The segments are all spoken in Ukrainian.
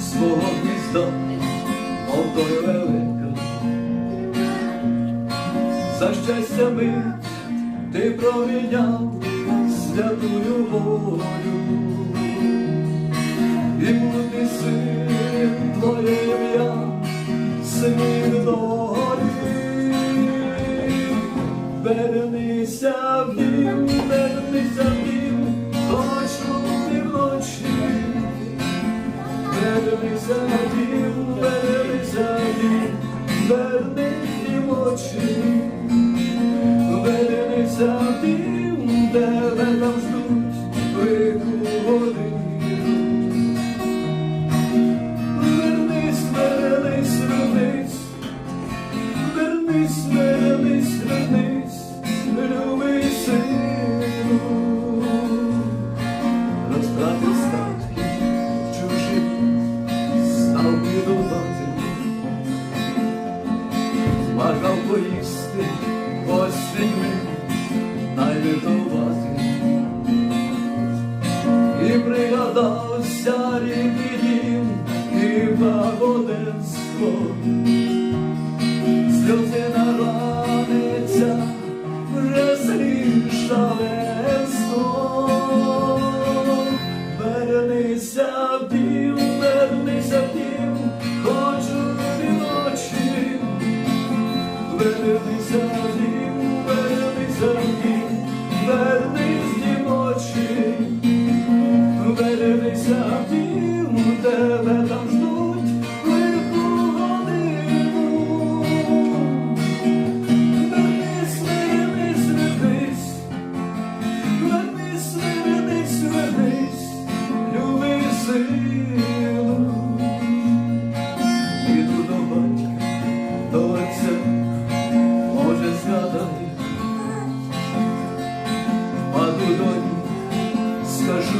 свого гнізда, мов той велика. За щастя мить ти проміняв святую волю. І буде син твоє ім'я, син долі. Вернися в дім, Вернися в дім, вернися в дім, вернись в дім очі. Вернися в тебе там ждуть велику став бідувати, Махав поїсти осіньми найвідувати. І пригадався рідний дім і благоденство, Вернися дім, вернися дім, вернись в дім очі. Вернися дім,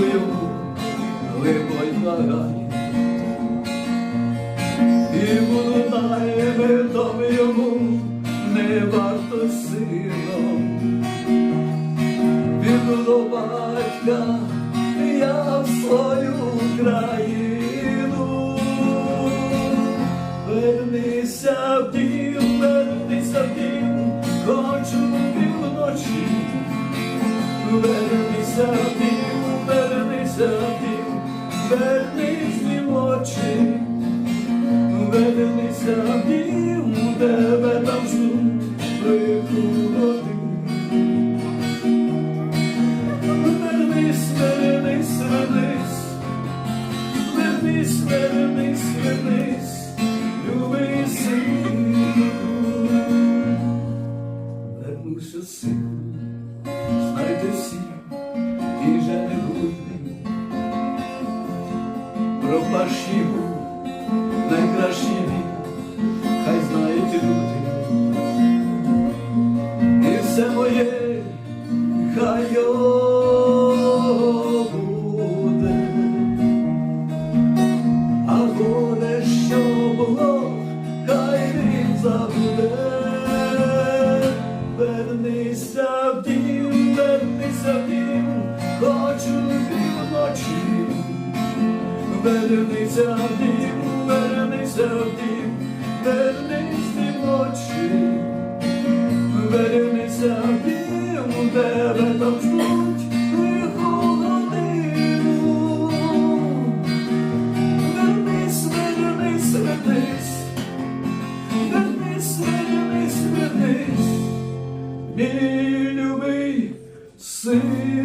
йому, либонь. І буду наймитом йому, не варто сином. Піду до батька, я в свою країну. В вернись в очі. Вернися в тебе там ждуть прикуди. Вернись, вернись, вернись, вернись, вернись, вернись, любий сину. Вернуся сину, Про парші був найкращий хай знають люди. І все моє хай його буде, а горе, що було, хай він забуде. Вернися в дім, вернися в дім, хочу півночі. Вернися в дім, вернися в дім, вернись дім очі. Вернися в дім, тебе там ждуть лиху годину. Вернись, вернись, вернись, вернись, вернись, вернись, мій любий син.